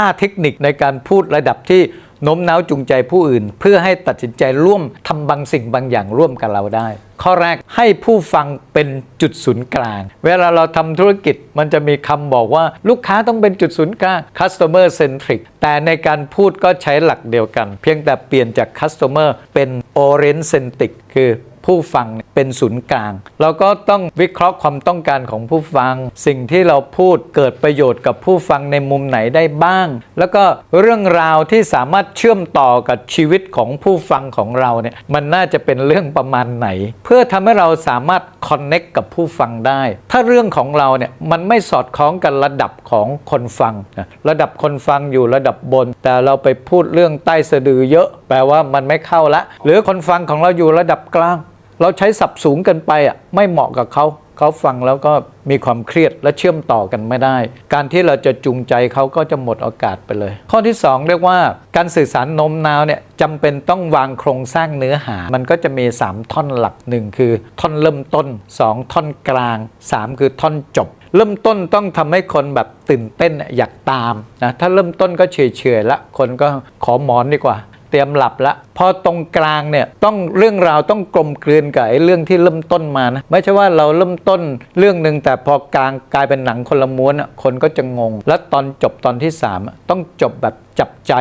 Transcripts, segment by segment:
5 เทคนิคในการพูดระดับที่โน้มน้าวจูงใจผู้อื่น เพื่อให้ตัดสินใจร่วมทำบางสิ่งบางอย่างร่วมกับเราได้ ข้อแรกให้ผู้ฟังเป็นจุดศูนย์กลาง เวลาเราทำธุรกิจมันจะมีคำบอกว่าลูกค้าต้องเป็นจุดศูนย์กลาง customer centric แต่ในการพูดก็ใช้หลักเดียวกัน เพียงแต่เปลี่ยนจาก customer เป็น orient centric คือผู้ฟัง เป็นศูนย์กลาง เราก็ต้องวิเคราะห์ความต้องการของผู้ฟัง สิ่งที่เราพูดเกิดประโยชน์กับผู้ฟังในมุมไหนได้บ้าง แล้วก็เรื่องราวที่สามารถเชื่อมต่อกับชีวิตของผู้ฟังของเราเนี่ยมันน่าจะเป็นเรื่องประมาณไหน เพื่อทำให้เราสามารถคอนเน็กกับผู้ฟังได้ ถ้าเรื่องของเราเนี่ยมันไม่สอดคล้องกันระดับของคนฟังนะระดับคนฟังอยู่ระดับบน แต่เราไปพูดเรื่องใต้สะดือเยอะ แปลว่ามันไม่เข้าละ หรือคนฟังของเราอยู่ระดับกลาง เราใช้สับสูงเกินไปอะไม่เหมาะกับเขาเขาฟังแล้วก็มีความเครียดและเชื่อมต่อกันไม่ได้ การที่เราจะจูงใจเขาก็จะหมดโอกาสไปเลย ข้อที่ 2 เรียกว่าการสื่อสารโน้มน้าวเนี่ยจำเป็นต้องวางโครงสร้างเนื้อหา มันก็จะมี 3 ท่อนหลักหนึ่งคือ ท่อนเริ่มต้น 2 ท่อนกลาง 3 คือท่อนจบ เริ่มต้นต้องทำให้คนแบบตื่นเต้นอยากตามนะถ้าเริ่มต้นก็เฉยๆละคนก็ขอหมอนดีกว่า เตรียมหลับละพอตรงกลางเนี่ยต้องเรื่องราวต้องกลมกลืนกับไอ้เรื่องที่เริ่มต้นมานะไม่ใช่ว่าเราเริ่มต้นเรื่องหนึ่งแต่พอกลางกลายเป็นหนังคนละม้วนอะคนก็จะงง แล้วตอนจบตอนที่ 3 ต้องจบแบบจับใจ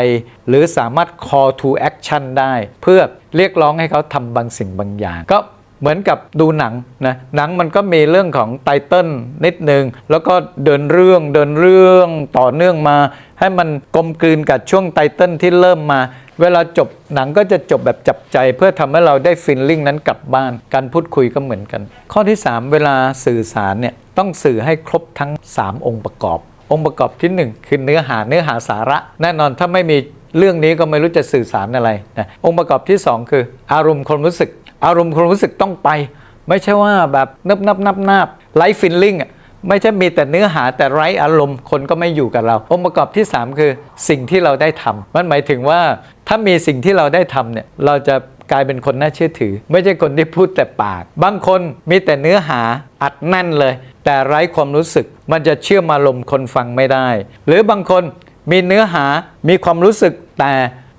หรือสามารถ call to action ได้ เพื่อเรียกร้องให้เขาทำบางสิ่งบางอย่างก็เหมือนกับดูหนังนะหนังมันก็มีเรื่องของไตเติลนิดนึง แล้วก็เดินเรื่องเดินเรื่องต่อเนื่องมา ให้มันกลมกลืนกับช่วงไตเติลที่เริ่มมา เวลาจบหนังก็จะจบแบบจับใจ เพื่อทำให้เราได้ฟิลลิ่งนั้นกลับบ้าน การพูดคุยก็เหมือนกัน ข้อที่ 3 เวลาสื่อสารเนี่ยต้องสื่อให้ครบทั้ง 3 องค์ประกอบ องค์ประกอบทีหนึ่1 คือเนื้อหาเนื้อหาสาระ แน่นอนถ้าไม่มีเรื่องนี้ก็ไม่รู้จะสื่อสารอะไรนะองค์ประกอบที่ 2 คือ อารมณ์ความรู้สึก อารมณ์ความรู้สึกต้องไป ไม่ใช่ว่าแบบนับนับนับนับไลฟ์ฟิลลิ่งอะ ไม่ใช่มีแต่เนื้อหาแต่ไร้อารมณ์คนก็ไม่อยู่กับเรา องค์ประกอบที่ 3 คือสิ่งที่เราได้ทำมันหมายถึงว่าถ้ามีสิ่งที่เราได้ทำเนี่ยเราจะกลายเป็นคนน่าเชื่อถือ ไม่ใช่คนที่พูดแต่ปาก บางคนมีแต่เนื้อหาอัดแน่นเลย แต่ไร้ความรู้สึก มันจะเชื่อมอารมณ์คนฟังไม่ได้ หรือบางคนมีเนื้อหามีความรู้สึกแต่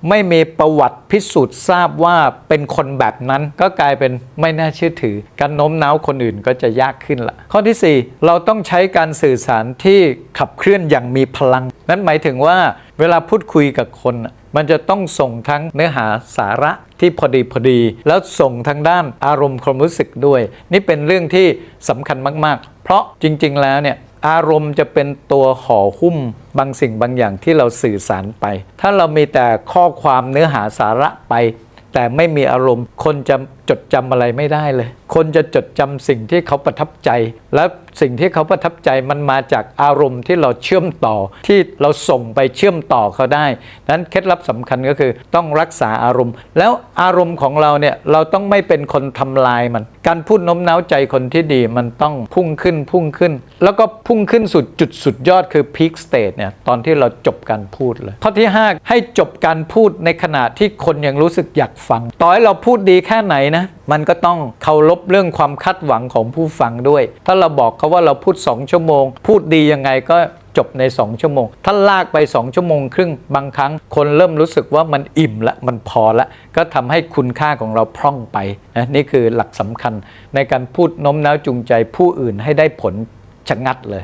ไม่มีประวัติพิสูจน์ทราบว่าเป็นคนแบบนั้น ก็กลายเป็นไม่น่าเชื่อถือ การโน้มน้าวคนอื่นก็จะยากขึ้นละข้อที่ 4 เราต้องใช้การสื่อสารที่ขับเคลื่อนอย่างมีพลัง นั้นหมายถึงว่าเวลาพูดคุยกับคนมันจะต้องส่งทั้งเนื้อหาสาระที่พอดีพอดี แล้วส่งทางด้านอารมณ์ความรู้สึกด้วย นี่เป็นเรื่องที่สำคัญมาก ๆ เพราะจริง ๆ แล้วเนี่ย อารมณ์จะเป็นตัวห่อหุ้มบางสิ่งบางอย่างที่เราสื่อสารไป ถ้าเรามีแต่ข้อความเนื้อหาสาระไป แต่ไม่มีอารมณ์คนจะจดจำอะไรไม่ได้เลย คนจะจดจำสิ่งที่เขาประทับใจ และสิ่งที่เขาประทับใจมันมาจากอารมณ์ที่เราเชื่อมต่อที่เราส่งไปเชื่อมต่อเขาได้นั้นเคล็ดลับสำคัญก็คือต้องรักษาอารมณ์ แล้วอารมณ์ของเราเนี่ยเราต้องไม่เป็นคนทำลายมัน การพูดโน้มน้าวใจคนที่ดีมันต้องพุ่งขึ้นพุ่งขึ้น แล้วก็พุ่งขึ้นสุดจุดสุดยอดคือพีคสเตจเนี่ยตอนที่เราจบการพูดเลยข้อที่ 5 ให้จบการพูดในขณะที่คนยังรู้สึกอยากฟัง ต่อให้เราพูดดีแค่ไหนนะ มันก็ต้องเคารพเรื่องความคาดหวังของผู้ฟังด้วย ถ้าเราบอกเขาว่าเราพูด 2 ชั่วโมง พูดดียังไงก็จบใน 2 ชั่วโมง ถ้าลากไป 2 ชั่วโมง ครึ่งบางครั้งคนเริ่มรู้สึกว่ามันอิ่มละมันพอละ ก็ทำให้คุณค่าของเราพร่องไปนะนี่คือหลักสำคัญในการพูดโน้มน้าวจูงใจผู้อื่นให้ได้ผลชะงัดเลย